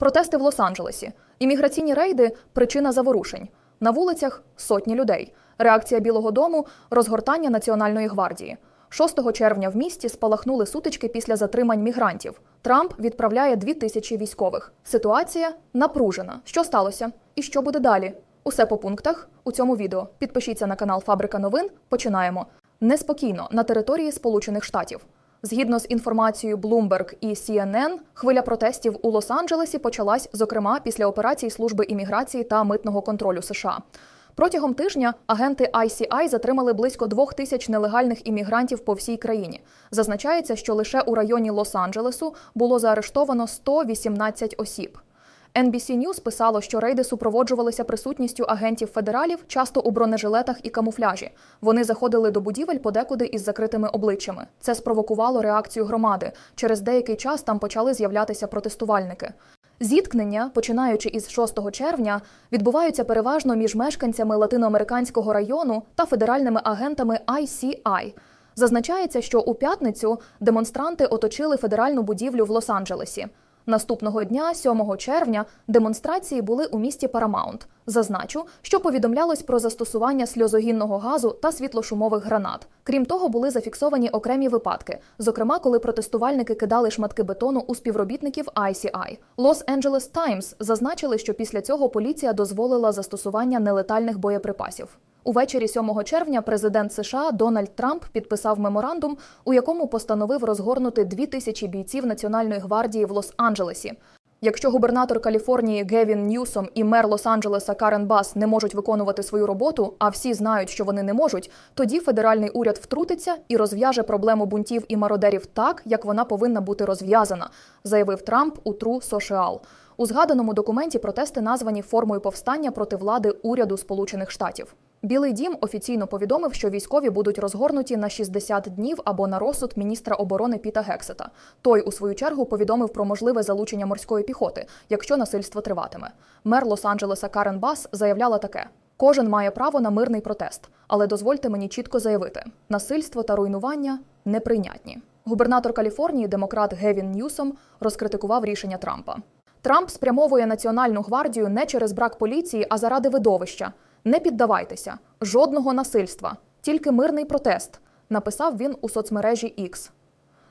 Протести в Лос-Анджелесі, імміграційні рейди причина заворушень. На вулицях сотні людей. Реакція Білого Дому розгортання Національної гвардії. 6 червня в місті спалахнули сутички після затримань мігрантів. Трамп відправляє дві тисячі військових. Ситуація напружена. Що сталося? І що буде далі? Усе по пунктах у цьому відео. Підпишіться на канал Фабрика новин. Починаємо. Неспокійно на території Сполучених Штатів. Згідно з інформацією Bloomberg і CNN, хвиля протестів у Лос-Анджелесі почалась, зокрема, після операції служби імміграції та митного контролю США. Протягом тижня агенти ICI затримали близько двох тисяч нелегальних іммігрантів по всій країні. Зазначається, що лише у районі Лос-Анджелесу було заарештовано 118 осіб. NBC News писало, що рейди супроводжувалися присутністю агентів федералів, часто у бронежилетах і камуфляжі. Вони заходили до будівель подекуди із закритими обличчями. Це спровокувало реакцію громади. Через деякий час там почали з'являтися протестувальники. Зіткнення, починаючи із 6 червня, відбуваються переважно між мешканцями латиноамериканського району та федеральними агентами ICI. Зазначається, що у п'ятницю демонстранти оточили федеральну будівлю в Лос-Анджелесі. Наступного дня, 7 червня, демонстрації були у місті Парамаунт. Зазначу, що повідомлялось про застосування сльозогінного газу та світлошумових гранат. Крім того, були зафіксовані окремі випадки, зокрема, коли протестувальники кидали шматки бетону у співробітників ICI. Los-Angeles Times зазначили, що після цього поліція дозволила застосування нелетальних боєприпасів. Увечері 7 червня президент США Дональд Трамп підписав меморандум, у якому постановив розгорнути 2 тисячі бійців Національної гвардії в Лос-Анджелесі. Якщо губернатор Каліфорнії Гевін Ньюсом і мер Лос-Анджелеса Карен Бас не можуть виконувати свою роботу, а всі знають, що вони не можуть, тоді федеральний уряд втрутиться і розв'яже проблему бунтів і мародерів так, як вона повинна бути розв'язана, заявив Трамп у True Social. У згаданому документі протести названі формою повстання проти влади уряду Сполучених Штатів. Білий дім офіційно повідомив, що військові будуть розгорнуті на 60 днів або на розсуд міністра оборони Піта Гексета. Той, у свою чергу, повідомив про можливе залучення морської піхоти, якщо насильство триватиме. Мер Лос-Анджелеса Карен Бас заявляла таке: кожен має право на мирний протест, але дозвольте мені чітко заявити: насильство та руйнування неприйнятні. Губернатор Каліфорнії, демократ Гевін Ньюсом, розкритикував рішення Трампа. Трамп спрямовує національну гвардію не через брак поліції, а заради видовища. Не піддавайтеся, жодного насильства, тільки мирний протест, написав він у соцмережі X.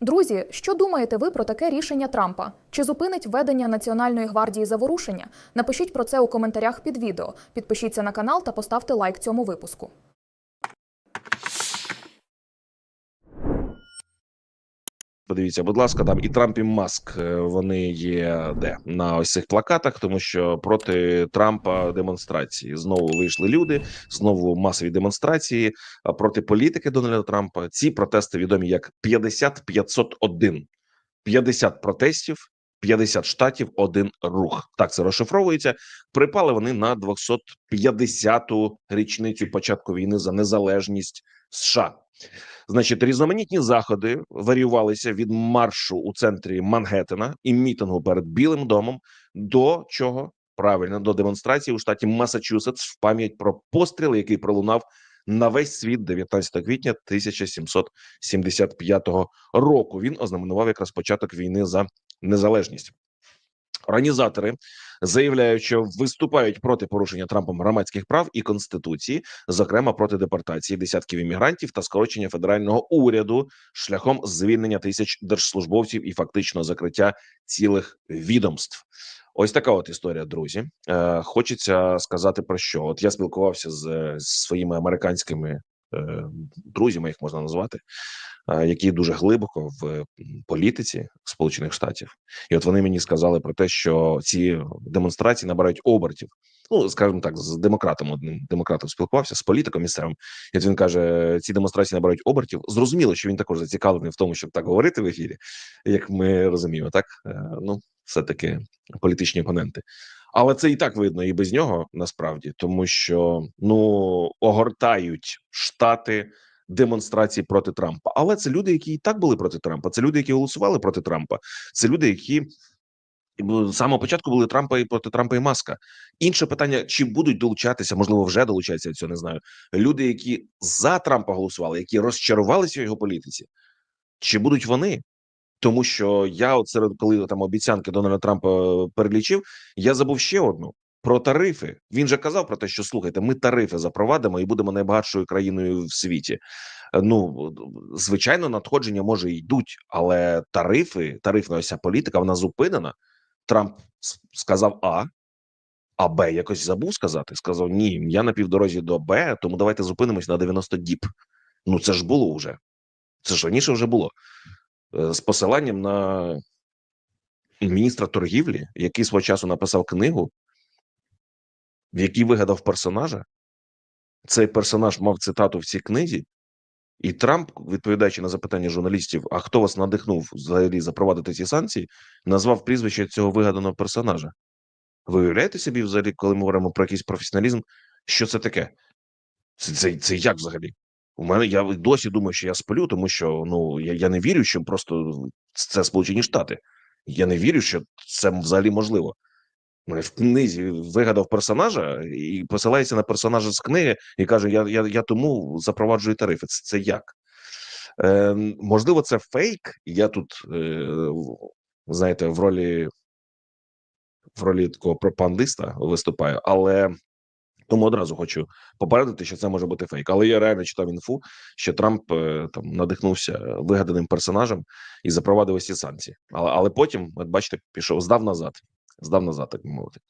Друзі, що думаєте ви про таке рішення Трампа? Чи зупинить введення Національної гвардії заворушення? Напишіть про це у коментарях під відео. Підпишіться на канал та поставте лайк цьому випуску. Подивіться, будь ласка, там і Трамп, і Маск е, вони є де на ось цих плакатах, тому що проти Трампа демонстрації знову вийшли люди, знову масові демонстрації а проти політики Дональда Трампа. Ці протести відомі як 50-501. 50 протестів, 50 штатів, один рух. Так це розшифровується. Припали вони на 250-ту річницю початку війни за незалежність США. Значить, різноманітні заходи варіювалися від маршу у центрі Мангеттена і мітингу перед Білим домом до чого правильно до демонстрації у штаті Масачусетс в пам'ять про постріл, який пролунав на весь світ 19 квітня 1775 року. Він ознаменував якраз початок війни за незалежність. Організатори заявляють, що виступають проти порушення Трампом громадських прав і конституції, зокрема проти депортації десятків іммігрантів та скорочення федерального уряду шляхом звільнення тисяч держслужбовців і фактично закриття цілих відомств. Ось така от історія, друзі. Е, хочеться сказати про що. От я спілкувався з, з своїми американськими е, друзями, їх можна назвати, е, які дуже глибоко в політиці Сполучених Штатів. І от вони мені сказали про те, що ці демонстрації набирають обертів. Ну, скажімо так, з демократом одним демократом спілкувався з політиком місцевим. І він каже: ці демонстрації набирають обертів. Зрозуміло, що він також зацікавлений в тому, щоб так говорити в ефірі, як ми розуміємо, так Е, ну все таки політичні опоненти. Але це і так видно і без нього насправді, тому що ну огортають штати демонстрації проти Трампа. Але це люди, які і так були проти Трампа. Це люди, які голосували проти Трампа. Це люди, які з самого початку були Трампа і проти Трампа і Маска. Інше питання: чи будуть долучатися, можливо, вже долучаються цього не знаю. Люди, які за Трампа голосували, які розчарувалися в його політиці, чи будуть вони? Тому що я, от серед коли там обіцянки Дональда Трампа е, перелічив, я забув ще одну про тарифи. Він же казав про те, що слухайте, ми тарифи запровадимо і будемо найбагатшою країною в світі. Е, Ну звичайно, надходження може йдуть, але тарифи, тарифна ось ця політика, вона зупинена. Трамп сказав А, а Б якось забув сказати. Сказав: Ні, я на півдорозі до Б, тому давайте зупинимось на 90 діб. Ну це ж було вже. Це ж раніше вже було з посиланням на міністра торгівлі, який свого часу написав книгу, в якій вигадав персонажа. Цей персонаж мав цитату в цій книзі, і Трамп, відповідаючи на запитання журналістів, а хто вас надихнув взагалі запровадити ці санкції, назвав прізвище цього вигаданого персонажа. Ви уявляєте собі, взагалі, коли ми говоримо про якийсь професіоналізм, що це таке? Це, це, це як взагалі? У мене я досі думаю, що я сплю, тому що ну я, я не вірю, що просто це Сполучені Штати. Я не вірю, що це взагалі можливо. В книзі вигадав персонажа і посилається на персонажа з книги і каже: Я я, я тому запроваджую тарифи. Це, це як? Е, можливо, це фейк. Я тут, е, знаєте, в ролі в ролі такого пропагандиста виступаю, але тому одразу хочу попередити, що це може бути фейк. Але я реально читав інфу, що Трамп е, там надихнувся вигаданим персонажем і запровадив ці санкції. Але але потім, от бачите, пішов здав назад. Здав назад, так би мовити.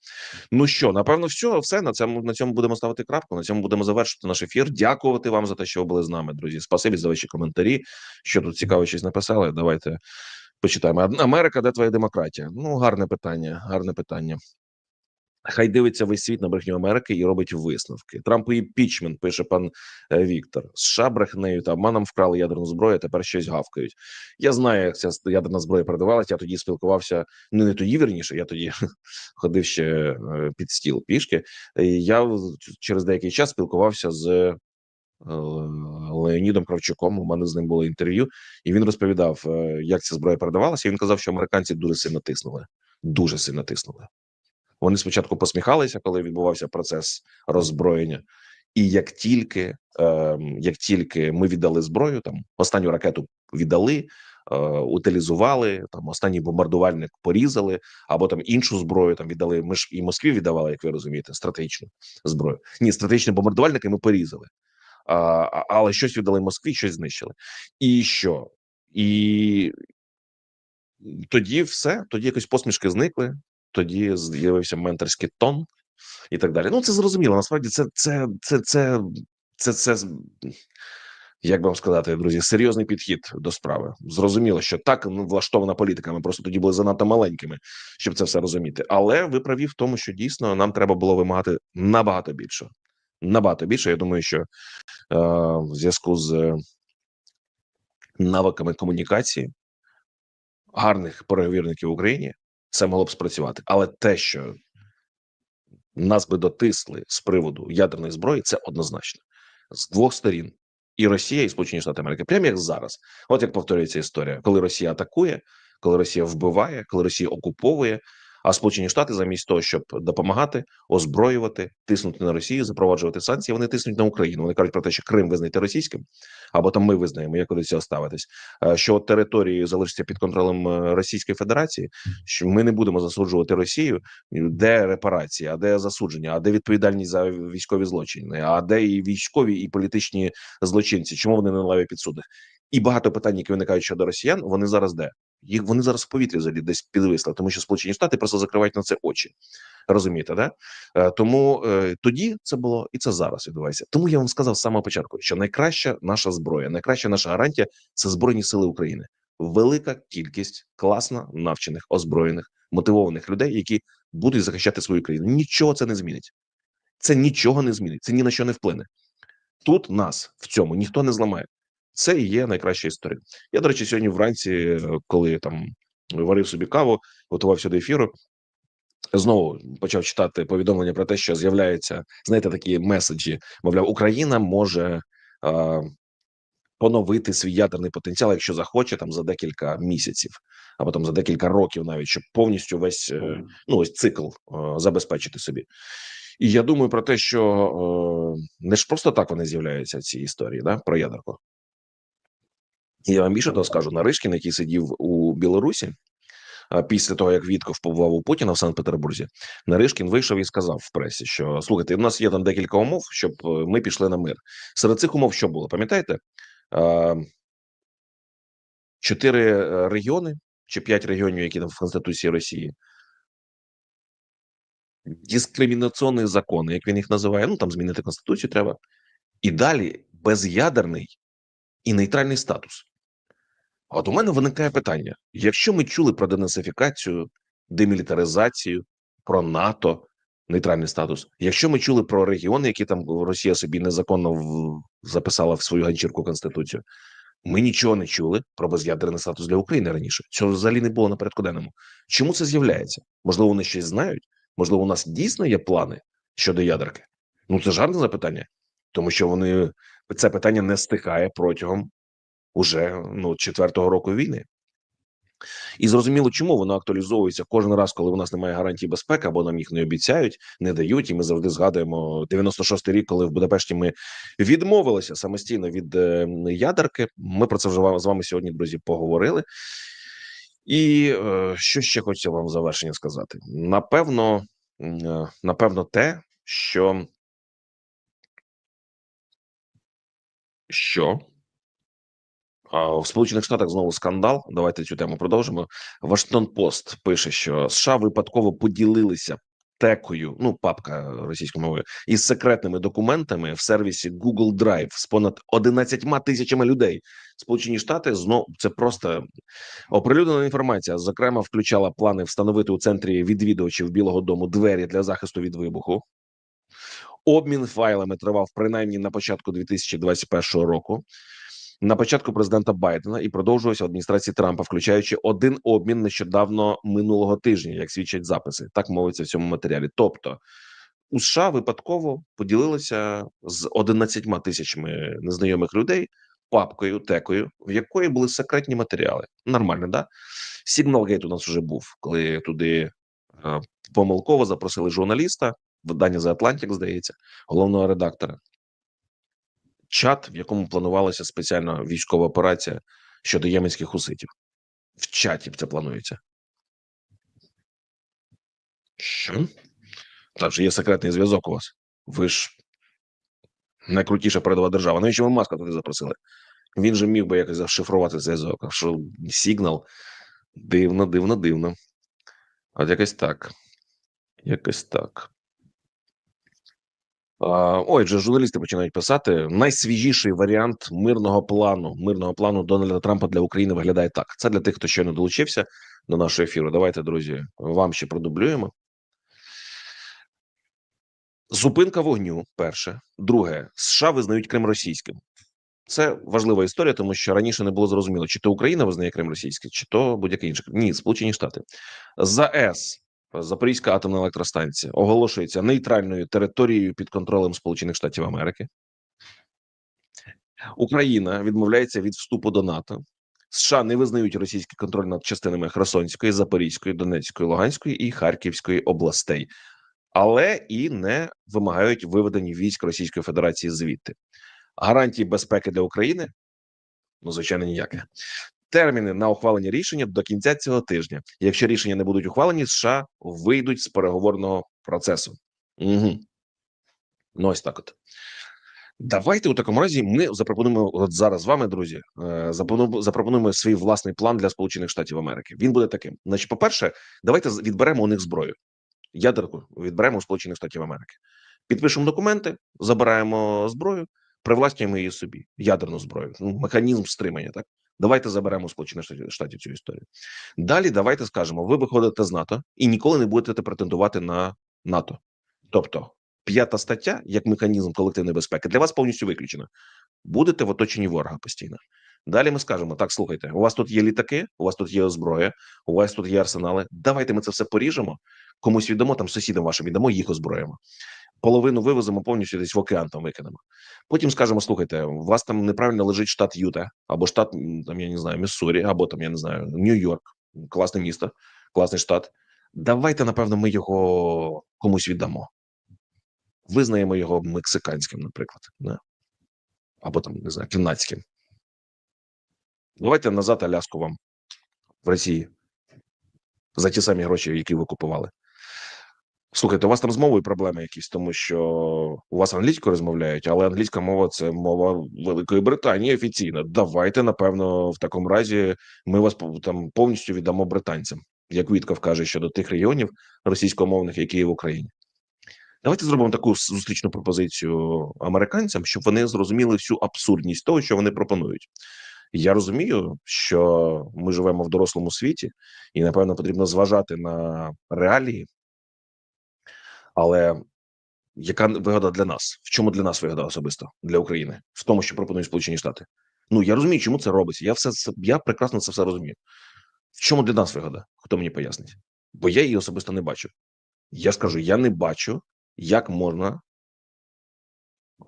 Ну що, напевно, все, все на цьому на цьому будемо ставити крапку. На цьому будемо завершити наш ефір. Дякувати вам за те, що ви були з нами, друзі. Спасибі за ваші коментарі. Що тут цікаво щось написали. Давайте почитаємо. Америка, де твоя демократія? Ну, гарне питання. Гарне питання. Хай дивиться весь світ на брехню Америки і робить висновки. Трампу і пічмент пише пан е, Віктор. США брехнею та обманом вкрали ядерну зброю. Тепер щось гавкають. Я знаю, як ця ядерна зброя передавалася. Я тоді спілкувався. Ну не тоді вірніше. Я тоді ходив ще е, під стіл пішки. Я через деякий час спілкувався з е, Леонідом Кравчуком. У мене з ним було інтерв'ю, і він розповідав, як ця зброя передавалася. І він казав, що американці дуже сильно тиснули. Дуже сильно тиснули. Вони спочатку посміхалися, коли відбувався процес роззброєння. І як тільки, е, як тільки ми віддали зброю, там останню ракету віддали, е, утилізували, там останній бомбардувальник порізали, або там іншу зброю там віддали. Ми ж і Москві віддавали, як ви розумієте, стратегічну зброю. Ні, стратегічні бомбардувальники ми порізали, а, але щось віддали Москві, щось знищили. І що? І тоді все, тоді якось посмішки зникли, тоді з'явився менторський тон і так далі. Ну, це зрозуміло. Насправді, це це, це, це, це, це, це як вам сказати, друзі, серйозний підхід до справи. Зрозуміло, що так ну, влаштована політика. Ми просто тоді були занадто маленькими, щоб це все розуміти. Але ви праві в тому, що дійсно нам треба було вимагати набагато більше. Набагато більше. Я думаю, що е, в зв'язку з навиками комунікації гарних переговірників в Україні це могло б спрацювати. Але те, що нас би дотисли з приводу ядерної зброї, це однозначно з двох сторін. І Росія, і Сполучені Штати Америки, прямо як зараз. От як повторюється історія, коли Росія атакує, коли Росія вбиває, коли Росія окуповує, а Сполучені Штати, замість того, щоб допомагати, озброювати, тиснути на Росію, запроваджувати санкції, вони тиснуть на Україну. Вони кажуть про те, що Крим визнайте російським, або там ми визнаємо, як до цього ставитись. Е, Що території залишаться під контролем е, Російської Федерації, що ми не будемо засуджувати Росію, де репарації, а де засудження, а де відповідальність за військові злочини, а де і військові, і політичні злочинці, чому вони не лаві підсудних? І багато питань, які виникають щодо росіян, вони зараз де? Їх вони зараз в повітрі взагалі десь підвисли, тому що Сполучені Штати просто закривають на це очі. Розумієте, да? Е, тому е, тоді це було і це зараз відбувається. Тому я вам сказав з самого початку, що найкраща наша зброя, найкраща наша гарантія це збройні сили України. Велика кількість класно навчених, озброєних, мотивованих людей, які будуть захищати свою країну. Нічого це не змінить. Це нічого не змінить, це ні на що не вплине. Тут нас в цьому ніхто не зламає. Це і є найкраща історія. Я, до речі, сьогодні вранці, е, коли там варив собі каву, готувався до ефіру. Знову почав читати повідомлення про те, що з'являються, знаєте, такі меседжі. Мовляв, Україна може е, поновити свій ядерний потенціал, якщо захоче, там за декілька місяців, або там за декілька років, навіть щоб повністю весь е, ну ось цикл е, забезпечити собі. І я думаю про те, що е, не ж просто так вони з'являються ці історії, да, про ядерку. Я вам більше того скажу, Наришкін, який сидів у Білорусі, після того, як Вітков побував у Путіна в Санкт-Петербурзі, Наришкін вийшов і сказав в пресі, що слухайте, у нас є там декілька умов, щоб е, ми пішли на мир. Серед цих умов що було? Пам'ятаєте? Чотири е, регіони чи п'ять регіонів, які там в Конституції Росії. Дискримінаційні закони, як він їх називає. Ну там змінити конституцію треба. І далі без'ядерний і нейтральний статус. От у мене виникає питання: якщо ми чули про денацифікацію, демілітаризацію, про НАТО, нейтральний статус, якщо ми чули про регіони, які там Росія собі незаконно в... записала в свою ганчірку конституцію, ми нічого не чули про без'ядерний статус для України раніше. Цього взагалі не було на порядку денному. Чому це з'являється? Можливо, вони щось знають? Можливо, у нас дійсно є плани щодо ядерки? Ну це ж гарне запитання, тому що вони це питання не стихає протягом уже ну четвертого року війни. І зрозуміло, чому воно актуалізовується кожен раз, коли у нас немає гарантій безпеки, або нам їх не обіцяють, не дають. І ми завжди згадуємо 96-й рік, коли в Будапешті ми відмовилися самостійно від е, ядерки. Ми про це вже з вами сьогодні, друзі, поговорили. І е, що ще хочеться вам в завершення сказати? Напевно, е, напевно, те, що, що в Сполучених Штатах знову скандал. Давайте цю тему продовжимо. Вашингтон Пост пише, що США випадково поділилися текою, ну папка російською мовою, із секретними документами в сервісі Google Drive з понад 11 тисячами людей. Сполучені Штати знов це просто оприлюднена інформація. Зокрема, включала плани встановити у центрі відвідувачів Білого Дому двері для захисту від вибуху. Обмін файлами тривав принаймні на початку 2021 року на початку президента Байдена і продовжувався в адміністрації Трампа, включаючи один обмін нещодавно минулого тижня, як свідчать записи. Так мовиться в цьому матеріалі. Тобто у США випадково поділилися з 11 тисячами незнайомих людей папкою, текою, в якої були секретні матеріали. Нормально, да? Сігналгейт у нас вже був, коли туди е, помилково запросили журналіста, видання за Атлантик, здається, головного редактора чат, в якому планувалася спеціальна військова операція щодо єменських хуситів. В чаті це планується. Що? Там же є секретний зв'язок у вас. Ви ж найкрутіша передова держава. Навіщо ви маска туди запросили? Він же міг би якось зашифрувати зв'язок. Що сигнал? Дивно, дивно, дивно. От якось так. Якось так. Вже журналісти починають писати. Найсвіжіший варіант мирного плану мирного плану Дональда Трампа для України виглядає так. Це для тих, хто щойно долучився до нашого ефіру. Давайте, друзі, вам ще продублюємо. Зупинка вогню. Перше, друге, США визнають Крим російським. Це важлива історія, тому що раніше не було зрозуміло, чи то Україна визнає Крим російським, чи то будь-який інший. Ні, Сполучені Штати. ЗАЕС Запорізька атомна електростанція оголошується нейтральною територією під контролем Сполучених Штатів Америки. Україна відмовляється від вступу до НАТО. США не визнають російський контроль над частинами Херсонської, Запорізької, Донецької, Луганської і Харківської областей, але і не вимагають виведення військ Російської Федерації звідти. Гарантії безпеки для України ну звичайно ніяке. Терміни на ухвалення рішення до кінця цього тижня. Якщо рішення не будуть ухвалені, США вийдуть з переговорного процесу. Угу. Ну, ось так. От давайте у такому разі ми запропонуємо от зараз з вами, друзі. е, Запропонуємо свій власний план для Сполучених Штатів Америки. Він буде таким. Значить, по-перше, давайте відберемо у них зброю. Ядерку відберемо у Сполучених Штатів Америки. Підпишемо документи, забираємо зброю, привласнюємо її собі. Ядерну зброю. Ну, механізм стримання. Так давайте заберемо Сполучених Штатів цю історію. Далі давайте скажемо: ви виходите з НАТО і ніколи не будете претендувати на НАТО. Тобто, п'ята стаття, як механізм колективної безпеки, для вас повністю виключена. Будете в оточенні ворога постійно. Далі ми скажемо: так, слухайте, у вас тут є літаки, у вас тут є озброя, у вас тут є арсенали. Давайте ми це все поріжемо, комусь віддамо, там сусідам вашим віддамо, їх озброїмо. Половину вивеземо повністю десь в океан там викинемо. Потім скажемо: слухайте, у вас там неправильно лежить штат Юта, або штат там, я не знаю, Міссурі, або там, я не знаю, Нью-Йорк, класне місто, класний штат. Давайте, напевно, ми його комусь віддамо. Визнаємо його мексиканським, наприклад, да? або там не знаю, канадським. Давайте назад Аляску вам в Росії за ті самі гроші, які ви купували. Слухайте, у вас там з мовою проблеми якісь, тому що у вас англійською розмовляють, але англійська мова це мова Великої Британії офіційна. Давайте, напевно, в такому разі ми вас там повністю віддамо британцям, як Вітков каже щодо тих регіонів російськомовних, які є в Україні. Давайте зробимо таку зустрічну пропозицію американцям, щоб вони зрозуміли всю абсурдність того, що вони пропонують. Я розумію, що ми живемо в дорослому світі, і напевно потрібно зважати на реалії. Але яка вигода для нас? В чому для нас вигода особисто для України? В тому, що пропонують Сполучені Штати. Ну я розумію, чому це робиться. Я все я прекрасно це все розумію. В чому для нас вигода? Хто мені пояснить? Бо я її особисто не бачу. Я скажу, я не бачу, як можна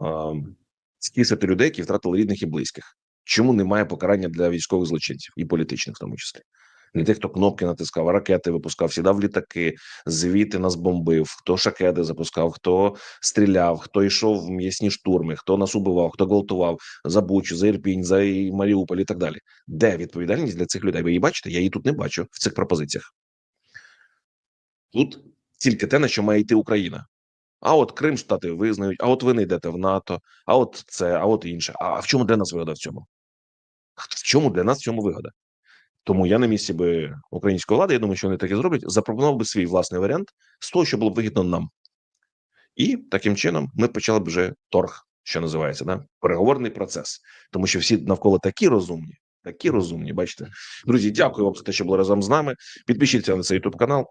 ем, стісити людей, які втратили рідних і близьких. Чому немає покарання для військових злочинців і політичних, в тому числі? Для тих, хто кнопки натискав, ракети випускав, сідав літаки, звідти нас бомбив, хто шакеди запускав, хто стріляв, хто йшов в м'ясні штурми, хто нас убивав, хто гвалтував за Бучу, за Ірпінь, за Маріуполь і так далі. Де відповідальність для цих людей? Ви її бачите? Я її тут не бачу в цих пропозиціях. Тут тільки те, на що має йти Україна. А от Крим штати визнають, а от ви не йдете в НАТО, а от це, а от інше. А в чому для нас вигода в цьому? В чому для нас в цьому вигода? Тому я на місці би української влади, я думаю, що вони так і зроблять, запропонував би свій власний варіант з того, що було б вигідно нам. І таким чином ми почали б вже торг, що називається, да? переговорний процес. Тому що всі навколо такі розумні, такі розумні. Бачите, друзі, дякую вам за те, що були разом з нами. Підпишіться на цей YouTube канал.